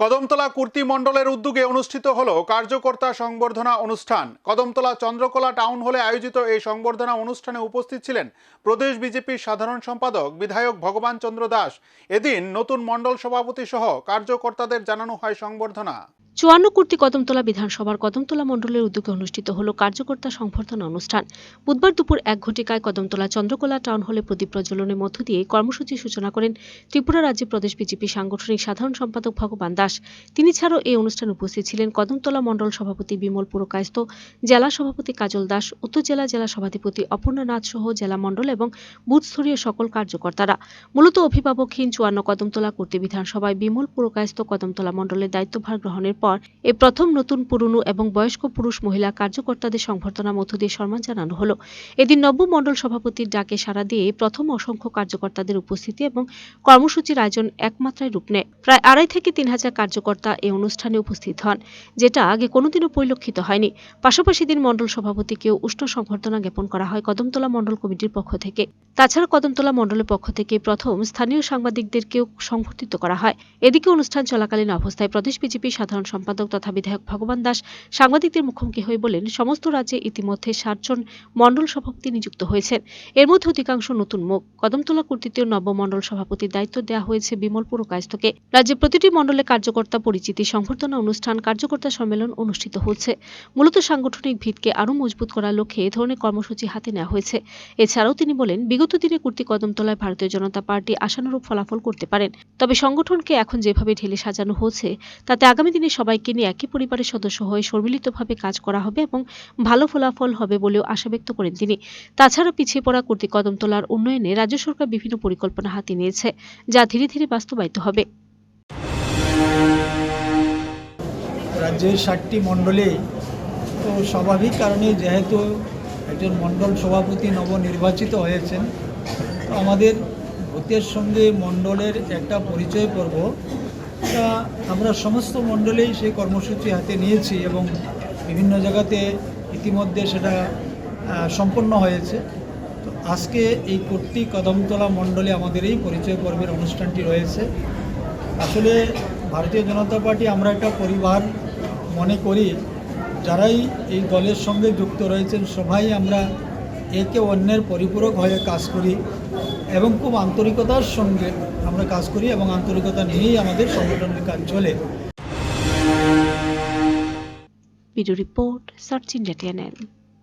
কদমতলা কুর্তি মণ্ডলের উদ্যোগে অনুষ্ঠিত হল কার্যকর্তা সংবর্ধনা অনুষ্ঠান। কদমতলা চন্দ্রকোলা টাউন হলে আয়োজিত এই সংবর্ধনা অনুষ্ঠানে উপস্থিত ছিলেন প্রদেশ বিজেপির সাধারণ সম্পাদক বিধায়ক ভগবান চন্দ্র দাস। এদিন নতুন মণ্ডল সভাপতি সহ কার্যকর্তাদের জানানো হয় সংবর্ধনা। চুয়ান্ন কূর্তি কদমতলা বিধানসভার কদমতলা মণ্ডলের উদ্যোগে অনুষ্ঠিত হল কার্যকর্তা সংবর্ধনা অনুষ্ঠান। বুধবার দুপুর এক ঘটিকায় কদমতলা চন্দ্রকোলা টাউন হলে প্রদীপ প্রজ্বলনের মধ্য দিয়ে কর্মসূচির সূচনা করেন ত্রিপুরা রাজ্য প্রদেশ বিজেপি সাংগঠনিক সাধারণ সম্পাদক ভগবান দাস। তিনি ছাড়াও এই অনুষ্ঠানে উপস্থিত ছিলেন কদমতলা মণ্ডল সভাপতি বিমল পুরকায়স্থ, জেলা সভাপতি কাজল দাস উত্তর জেলা জেলা সভাধিপতি অপর্ণা নাথ সহ জেলা মণ্ডল এবং বুথস্তরীয় সকল কার্যকর্তারা। মূলত অভিভাবকহীন চুয়ান্ন কদমতলা কূর্তি বিধানসভায় বিমল পুরকায়স্থ কদমতলা মণ্ডলের দায়িত্বভার গ্রহণের পর এ প্রথম নতুন পুরনো এবং বয়স্ক পুরুষ মহিলা কার্যকর্তাদের সংবর্ধনার মধ্য দিয়ে সম্মান জানানো হলো। এদিন নব্য সভাপতির ডাকে সাড়া দিয়ে প্রথম অসংখ্য কার্যকর্তাদের উপস্থিতি এবং কর্মসূচির আয়োজন একমাত্রায় রূপ নেয়। প্রায় আড়াই থেকে তিন হাজার কার্যকর্তা এই অনুষ্ঠানে উপস্থিত হন, যেটা আগে কোনোদিনও পরিলক্ষিত হয়নি। পাশাপাশি দিন মণ্ডল সভাপতিকেও উষ্ণ সংবর্ধনা জ্ঞাপন করা হয় কদমতলা মণ্ডল কমিটির পক্ষ থেকে। তাছাড়া কদমতলা মণ্ডলের পক্ষ থেকে প্রথম স্থানীয় সাংবাদিকদেরকেও সংবর্ধিত করা হয়। এদিকে অনুষ্ঠান চলাকালীন অবস্থায় প্রদেশ বিজেপি সাধারণ সম্পাদক তথা বিধায়ক ভগবান দাস সাংবাদিকদের মুখোমুখি হয়ে বলেন, সমস্ত রাজ্যে ইতিমধ্যে ষাটজন মণ্ডল সভাপতি নিযুক্ত হয়েছেন। এর মধ্যে অধিকাংশ নতুন মুখ। কদমতলা কর্তৃতীয় নব মণ্ডল সভাপতির দায়িত্ব দেওয়া হয়েছে বিমল পুরকায়স্থকে। রাজ্যের প্রতিটি মণ্ডলে কার্যকর্তা পরিচিতি, সংবর্ধনা অনুষ্ঠান, কার্যকর্তা সম্মেলন অনুষ্ঠিত হচ্ছে। মূলত সাংগঠনিক ভিতকে আরও মজবুত করার লক্ষ্যে এ ধরনের কর্মসূচি হাতে নেওয়া হয়েছে। এছাড়াও তিনি বলেন, বিগত দিনে কুর্তি কদমতলায় ভারতীয় জনতা পার্টি আশানুরূপ ফলাফল করতে পারেন। তবে সংগঠনকে এখন যেভাবে ঢেলে সাজানো হচ্ছে, তাতে আগামী দিনে সবাইকে নিয়ে একই পরিবারের সদস্য হয়ে সম্মিলিতভাবে কাজ করা হবে এবং ভালো ফলাফল হবে বলেও আশা ব্যক্ত করেন তিনি। তাছাড়া পিছিয়ে পড়া কূর্তি কদমতলার উন্নয়নে রাজ্য সরকার বিভিন্ন পরিকল্পনা হাতে নিয়েছে, যা ধীরে ধীরে বাস্তবায়িত হবে। রাজ্যের ষাটটি মণ্ডলে তো স্বাভাবিক কারণে যেহেতু একজন মণ্ডল সভাপতি নবনির্বাচিত হয়েছেন, তো আমাদের ভূতের সঙ্গে মণ্ডলের একটা পরিচয় পর্ব তা আমরা সমস্ত মণ্ডলেই সেই কর্মসূচি হাতে নিয়েছি এবং বিভিন্ন জায়গাতে ইতিমধ্যে সেটা সম্পন্ন হয়েছে। তো আজকে এই কর্তৃ কদমতলা মণ্ডলে আমাদের এই পরিচয় পর্বের অনুষ্ঠানটি রয়েছে। আসলে ভারতীয় জনতা পার্টি আমরা একটা পরিবার মনে করি, যারাই এই দলের সঙ্গে যুক্ত রয়েছেন, সবাই আমরা একে অন্যের পরিপূরক হয়ে কাজ করি। এবং খুব আন্তরিকতার সঙ্গে আমরা কাজ করি এবং আন্তরিকতা নিয়েই আমাদের সংগঠনের কাজ চলে। Video report search India TNN